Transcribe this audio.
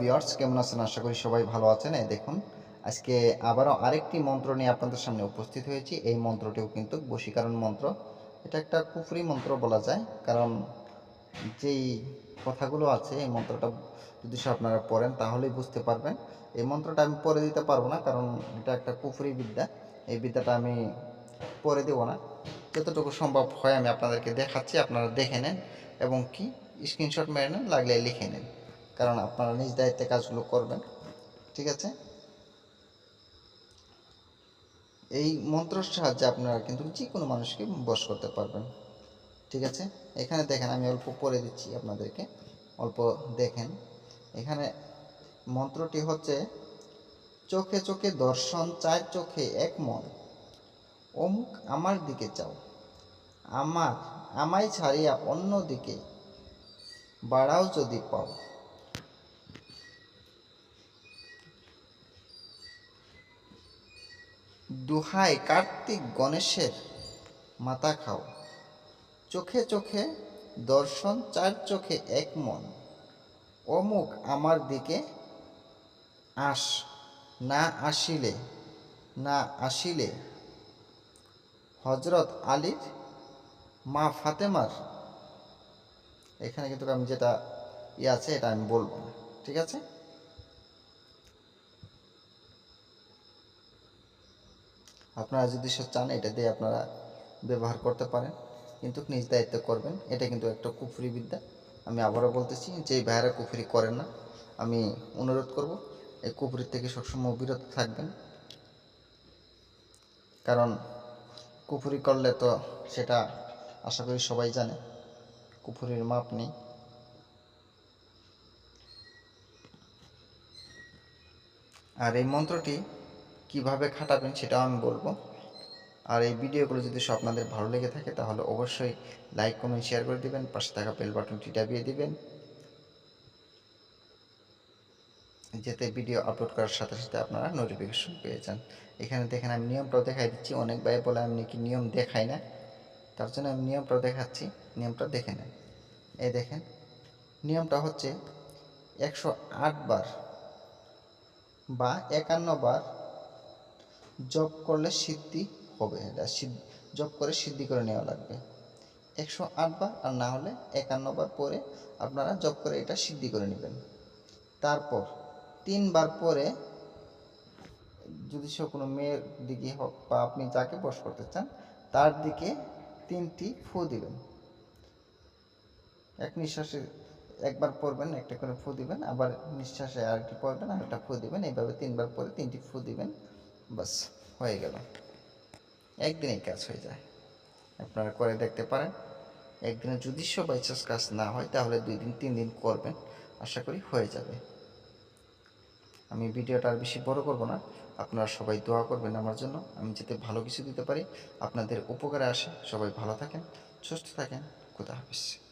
Viewers, কেমন আছেন? আশা করি সবাই ভালো আছেন। এই দেখুন, আজকে আবারও আরেকটি মন্ত্র নিয়ে আপনাদের সামনে উপস্থিত হয়েছি। এই মন্ত্রটিও কিন্তু বশীকরণ মন্ত্র। এটা একটা কুফরি মন্ত্র বলা যায়, কারণ যেই কথাগুলো আছে, এই মন্ত্রটা যদি আপনারা পড়েন, তাহলেই বুঝতে পারবেন। এই মন্ত্রটা আমি পরে দিতে পারব না, কারণ এটা একটা কুফরি বিদ্যা। এই বিদ্যাটা আমি পরে দেবো না। যতটুকু সম্ভব হয় আমি আপনাদেরকে দেখাচ্ছি, আপনারা দেখে নেন এবং কি? স্ক্রিনশট মেরে নেন, লাগলে লিখে নেন। কারণ আপনারা নিজ দায়িত্বে কাজগুলো করবেন। ঠিক আছে? এই মন্ত্রের সাহায্যে আপনারা কিন্তু যে কোনো মানুষকে বশ করতে পারবেন। ঠিক আছে? এখানে দেখেন, আমি অল্প পড়ে দিচ্ছি আপনাদেরকে। অল্প দেখেন। এখানে মন্ত্রটি হচ্ছে, চোখে চোখে দর্শন, চার চোখে এক মন। অমুক আমার দিকে চাও। আমার, আমায় ছাড়িয়া অন্য দিকে বাড়াও যদি পাও। দুহাই কার্তিক গণেশের মাথা খাও। চোখে চোখে দর্শন, চার চোখে এক মন। অমুক আমার দিকে আস, না আসিলে না আসিলে। হজরত আলীর মা ফাতেমার, এখানে কিন্তু আমি যেটা ই আছে, এটা আমি বলব না, ঠিক আছে? আপনারা যদি চান, এটা দিয়ে আপনারা ব্যবহার করতে পারেন। কিন্তু নিজ দায়িত্ব করবেন, এটা কিন্তু একটা কুফরি বিদ্যা। আমি আবারও বলতেছি, যে ভাইয়েরা কুফরি করেন না। আমি অনুরোধ করব, এই কুফরির থেকে সবসময় বিরত থাকবেন। কারণ কুফরি করলে তো সেটা আশা করি সবাই জানে, কুফুরির মাপ নেই। আর এই মন্ত্রটি কীভাবে খাটাবেন সেটাও আমি বলব। আর এই ভিডিওগুলো যদি সব আপনাদের ভালো লেগে থাকে তাহলে অবশ্যই লাইক, কমেন্ট শেয়ার করে দিবেন, পাশে থাকা বেল বাটনটি দাবিয়ে দিবেন। যাতে ভিডিও আপলোড করার সাথে সাথে আপনারা নোটিফিকেশন পেয়ে যান। এখানে দেখেন আমি নিয়মটাও দেখাই দিচ্ছি, অনেক ভাই বলে আমি নাকি নিয়ম দেখাই না। তার জন্য আমি নিয়মটাও দেখাচ্ছি, নিয়মটা দেখে নেন। এই দেখেন, নিয়মটা হচ্ছে একশো আট বার বা একান্ন বার জব করলে সিদ্ধি হবে, এটা জব করে সিদ্ধি করে নেওয়া লাগবে। একশো আট বার আর না হলে একান্ন বার পরে আপনারা জব করে এটা সিদ্ধি করে নেবেন। তারপর তিনবার পরে যদি সে কোনো মেয়ের দিকে হোক বা আপনি যাকে বস করতে চান, তার দিকে তিনটি ফু দিবেন। এক নিঃশ্বাসে একবার পরবেন একটা করে ফু দিবেন, আবার নিঃশ্বাসে আরেকটি পরবেন আরেকটা ফু দিবেন, এইভাবে তিনবার পরে তিনটি ফু দিবেন। বাস, হয়ে গেল। একদিনেই কাজ হয়ে যায়। আপনারা করে দেখতে পারেন। একদিনে যদি সব বাইচান্স কাজ না হয়, তাহলে দুই দিন, তিন দিন করবেন। আশা করি হয়ে যাবে। আমি ভিডিওটা আর বেশি বড় করব না। আপনারা সবাই দোয়া করবেন আমার জন্য। আমি যাতে ভালো কিছু দিতে পারি, আপনাদের উপকারে আসে। সবাই ভালো থাকেন, সুস্থ থাকেন। খুদা হাফিজ।